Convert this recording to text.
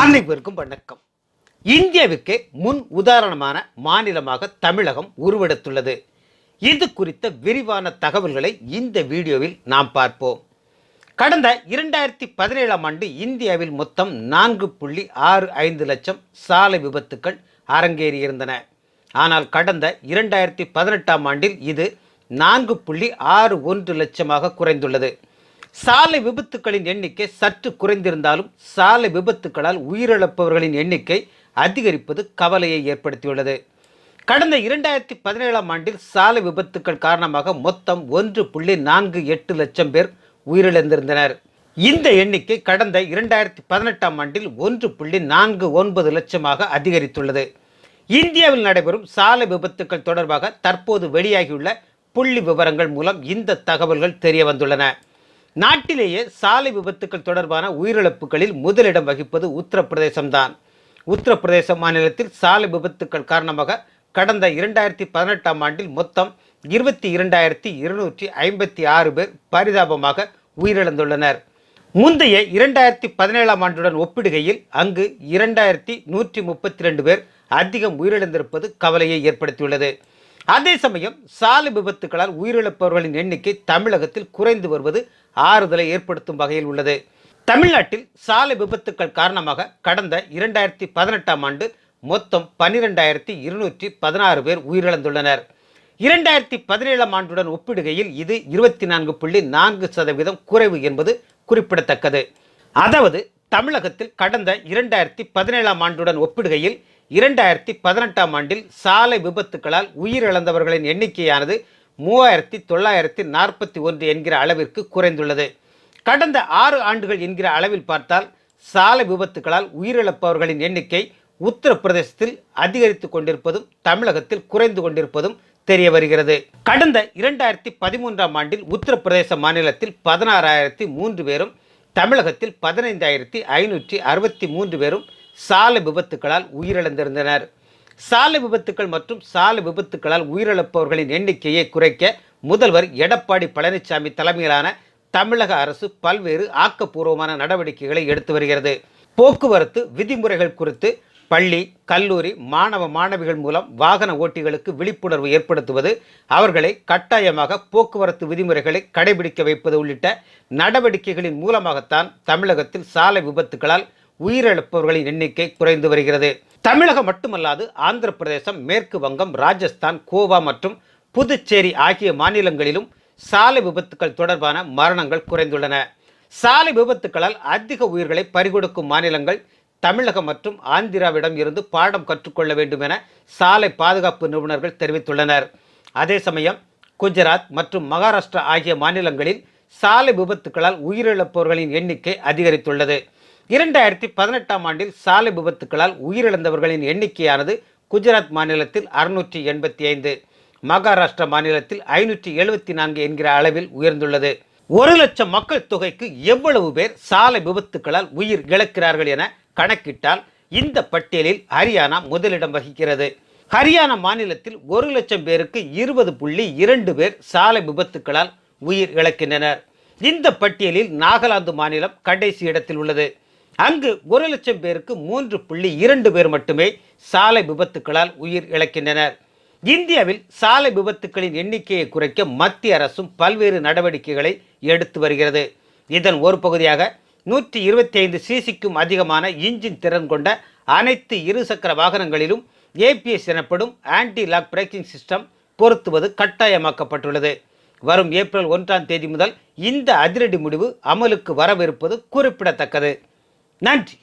அனைவருக்கும் வணக்கம். இந்தியாவிற்கு முன் உதாரணமான மாநிலமாக தமிழகம் உருவெடுத்துள்ளது. இது குறித்த விரிவான தகவல்களை இந்த வீடியோவில் நாம் பார்ப்போம். கடந்த இரண்டாயிரத்தி பதினேழாம் ஆண்டு இந்தியாவில் மொத்தம் நான்கு புள்ளி ஆறு ஐந்து லட்சம் சாலை விபத்துக்கள் அரங்கேறியிருந்தன. ஆனால் கடந்த இரண்டாயிரத்தி பதினெட்டாம் ஆண்டில் இது நான்கு புள்ளி ஆறு ஒன்று லட்சமாக குறைந்துள்ளது. சாலை விபத்துக்களின் எண்ணிக்கை சற்று குறைந்திருந்தாலும் சாலை விபத்துக்களால் உயிரிழப்பவர்களின் எண்ணிக்கை அதிகரிப்பது கவலையை ஏற்படுத்தியுள்ளது. கடந்த இரண்டாயிரத்தி பதினேழாம் ஆண்டில் சாலை விபத்துக்கள் காரணமாக மொத்தம் ஒன்று புள்ளி நான்கு எட்டு லட்சம் பேர் உயிரிழந்திருந்தனர். இந்த எண்ணிக்கை கடந்த இரண்டாயிரத்தி பதினெட்டாம் ஆண்டில் ஒன்று புள்ளி நான்கு ஒன்பது லட்சமாக அதிகரித்துள்ளது. இந்தியாவில் நடைபெறும் சாலை விபத்துக்கள் தொடர்பாக தற்போது வெளியாகியுள்ள புள்ளி விவரங்கள் மூலம் இந்த தகவல்கள் தெரிய வந்துள்ளன நாட்டிலேயே சாலை விபத்துக்கள் தொடர்பான உயிரிழப்புகளில் முதலிடம் வகிப்பது உத்தரப்பிரதேசம்தான். உத்தரப்பிரதேச மாநிலத்தில் சாலை விபத்துக்கள் காரணமாக கடந்த இரண்டாயிரத்தி பதினெட்டாம் ஆண்டில் மொத்தம் இருபத்தி இரண்டாயிரத்தி இருநூற்றி ஐம்பத்தி ஆறு பேர் பரிதாபமாக உயிரிழந்துள்ளனர். முந்தைய இரண்டாயிரத்தி பதினேழாம் ஆண்டுடன் ஒப்பிடுகையில் அங்கு இரண்டாயிரத்தி நூற்றி முப்பத்தி ரெண்டு பேர் அதிகம் உயிரிழந்திருப்பது கவலையை ஏற்படுத்தியுள்ளது. அதே சமயம் சாலை விபத்துகளால் உயிரிழப்பவர்களின் எண்ணிக்கை தமிழகத்தில் குறைந்து வருவது ஆறுதலை ஏற்படுத்தும் வகையில் உள்ளது. தமிழ்நாட்டில் சாலை விபத்துக்கள் காரணமாக கடந்த இரண்டாயிரத்தி பதினெட்டாம் ஆண்டு மொத்தம் பன்னிரெண்டாயிரத்தி இருநூற்றி பதினாறு பேர் உயிரிழந்துள்ளனர். இரண்டாயிரத்தி பதினேழாம் ஆண்டுடன் ஒப்பிடுகையில் இது இருபத்தி நான்கு புள்ளி நான்கு சதவீதம் குறைவு என்பது குறிப்பிடத்தக்கது. அதாவது தமிழகத்தில் கடந்த இரண்டாயிரத்தி பதினேழாம் ஆண்டுடன் ஒப்பிடுகையில் இரண்டாயிரத்தி பதினெட்டாம் ஆண்டில் சாலை விபத்துக்களால் உயிரிழந்தவர்களின் எண்ணிக்கையானது மூவாயிரத்தி தொள்ளாயிரத்தி நாற்பத்தி ஒன்று என்கிற அளவிற்கு குறைந்துள்ளது. கடந்த ஆறு ஆண்டுகள் என்கிற அளவில் பார்த்தால் சாலை விபத்துக்களால் உயிரிழப்பவர்களின் எண்ணிக்கை உத்தரப்பிரதேசத்தில் அதிகரித்து கொண்டிருப்பதும் தமிழகத்தில் குறைந்து கொண்டிருப்பதும் தெரிய வருகிறது. கடந்த இரண்டாயிரத்தி பதிமூன்றாம் ஆண்டில் உத்தரப்பிரதேச மாநிலத்தில் பதினாறாயிரத்தி மூன்று பேரும் தமிழகத்தில் பதினைந்தாயிரத்தி ஐநூற்றி அறுபத்தி மூன்று பேரும் சாலை விபத்துக்களால் உயிரிழந்திருந்தனர். சாலை விபத்துக்கள் மற்றும் சாலை விபத்துக்களால் உயிரிழப்பவர்களின் எண்ணிக்கையை குறைக்க முதல்வர் எடப்பாடி பழனிசாமி தலைமையிலான தமிழக அரசு பல்வேறு ஆக்கப்பூர்வமான நடவடிக்கைகளை எடுத்து வருகிறது. போக்குவரத்து விதிமுறைகள் குறித்து பள்ளி கல்லூரி மாணவ மாணவிகள் மூலம் வாகன ஓட்டிகளுக்கு விழிப்புணர்வு ஏற்படுத்துவது அவர்களை கட்டாயமாக போக்குவரத்து விதிமுறைகளை கடைபிடிக்க வைப்பது உள்ளிட்ட நடவடிக்கைகளின் மூலமாகத்தான் தமிழகத்தில் சாலை விபத்துகளால் உயிரிழப்பவர்களின் எண்ணிக்கை குறைந்து வருகிறது. தமிழகம் மட்டுமல்லாது ஆந்திர பிரதேசம் மேற்கு வங்கம் ராஜஸ்தான் கோவா மற்றும் புதுச்சேரி ஆகிய மாநிலங்களிலும் சாலை விபத்துக்கள் தொடர்பான மரணங்கள் குறைந்துள்ளன. சாலை விபத்துக்களால் அதிக உயிர்களை பறிகொடுக்கும் மாநிலங்கள் தமிழகம் மற்றும் ஆந்திராவிடம் இருந்து பாடம் கற்றுக்கொள்ள வேண்டும் என சாலை பாதுகாப்பு நிபுணர்கள் தெரிவித்துள்ளனர். அதே சமயம் குஜராத் மற்றும் மகாராஷ்டிரா ஆகிய மாநிலங்களில் சாலை விபத்துக்களால் உயிரிழப்பவர்களின் எண்ணிக்கை அதிகரித்துள்ளது. இரண்டாயிரத்தி பதினெட்டாம் ஆண்டில் சாலை விபத்துக்களால் உயிரிழந்தவர்களின் எண்ணிக்கையானது குஜராத் மாநிலத்தில் அறுநூற்றி எண்பத்தி ஐந்து மகாராஷ்டிரா மாநிலத்தில் ஐநூற்றி எழுபத்தி நான்கு என்கிற அளவில் உயர்ந்துள்ளது. ஒரு லட்சம் மக்கள் தொகைக்கு எவ்வளவு பேர் சாலை விபத்துக்களால் உயிர் இழக்கிறார்கள் என கணக்கிட்டால் இந்த பட்டியலில் ஹரியானா முதலிடம் வகிக்கிறது. ஹரியானா மாநிலத்தில் ஒரு லட்சம் பேருக்கு இருபது புள்ளி இரண்டு பேர் சாலை விபத்துக்களால் உயிர் இழக்கின்றனர். இந்த பட்டியலில் நாகாலாந்து மாநிலம் கடைசி இடத்தில் உள்ளது. அங்கு ஒரு லட்சம் பேருக்கு மூன்று புள்ளி இரண்டு பேர் மட்டுமே சாலை விபத்துக்களால் உயிர் இழக்கின்றனர். இந்தியாவில் சாலை விபத்துக்களின் எண்ணிக்கையை குறைக்க மத்திய அரசும் பல்வேறு நடவடிக்கைகளை எடுத்து வருகிறது. இதன் ஒரு பகுதியாக நூற்றி இருபத்தி ஐந்து சிசிக்கும் அதிகமான இன்ஜின் திறன் கொண்ட அனைத்து இருசக்கர வாகனங்களிலும் ஏபிஎஸ் எனப்படும் ஆன்டி லாக் பிரேக்கிங் சிஸ்டம் பொருத்துவது கட்டாயமாக்கப்பட்டுள்ளது. வரும் ஏப்ரல் ஒன்றாம் தேதி முதல் இந்த அதிரடி முடிவு அமலுக்கு வரவிருப்பது குறிப்பிடத்தக்கது. நன்றி